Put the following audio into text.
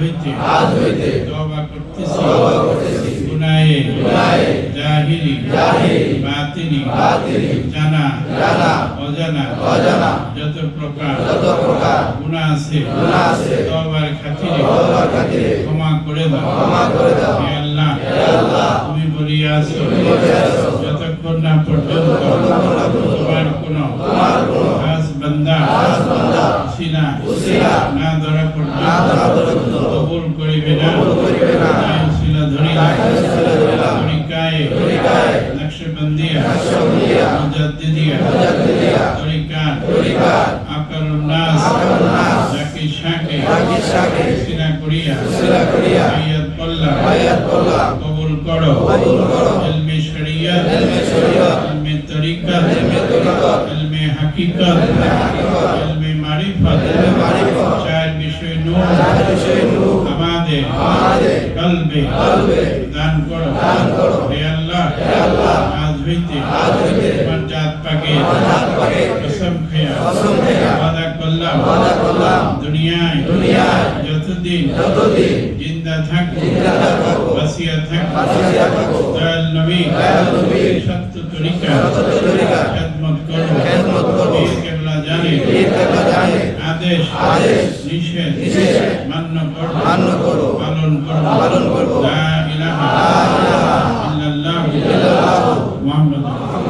হইতে আজ হইতে তওবা করতেছি। তওবা করতেছি। গুনাহে গুনাহে জাহিরি জাহিরি বাতিনি বাতিনি জানা জানা অজানা অজানা যত প্রকার যত প্রকার গুনাহ আছে গুনাহ আছে তওবার খাতিরে তওবার খাতিরে ক্ষমা করে দাও। ক্ষমা করে দাও। হে আল্লাহ হে আল্লাহ তুমি বলিয়াছো বলিয়াছো যতক্ষণ না পর্যন্ত তোমার কোন তোমার কোনো খাস বান্দা খাস বান্দা উসিলা না। ধরা না। ধরা পর্যন্ত কবুল করিবে না। কবুল করিবে না। উসিলা ধরিলা। তরিকায়ে তরিকায়ে নকশবন্দিয়া। নকশবন্দিয়া। মুজাদ্দিদিয়া মুজাদ্দিদিয়া তরিকাত তরিকাত আকরুন নাস আকরুন নাস জাকির শাকে। জাকির শাকে। উসিলা করিয়া। উসিলা করিয়া। আয়াত পল্লা আয়াত পড়লাম কবুল করো। কবুল করো। ইলমে শরিয়ত ইলমে শরিয়ত ইলমে তরিকত ইলমে তরিকত ইলমে হাকিকত ইলমে হাকিকত ইলমে মারিফত ইলমে মারিফত চার বিষয় নূর চার বিষয় নূর আমাদের আমাদের কলবে কলবে দান করো দান করো। হে আল্লাহ হে আল্লাহ আজ হইতে আজ হইতে তোমার জাত পাকে তোমার জাত পাকে কসম খেয়া কসম খেয়া ওয়াদা করলাম ওয়াদা করলাম দুনিয়ায় দুনিয়ায় যতদিন যতদিন জিন্দা থাকবো জিন্দা থাকবো বাসিয়া থাকবো বাঁচিয়া থাকবো দয়াল নবী দয়াল নবী সত্য কেবলা জানে পীর কেবলা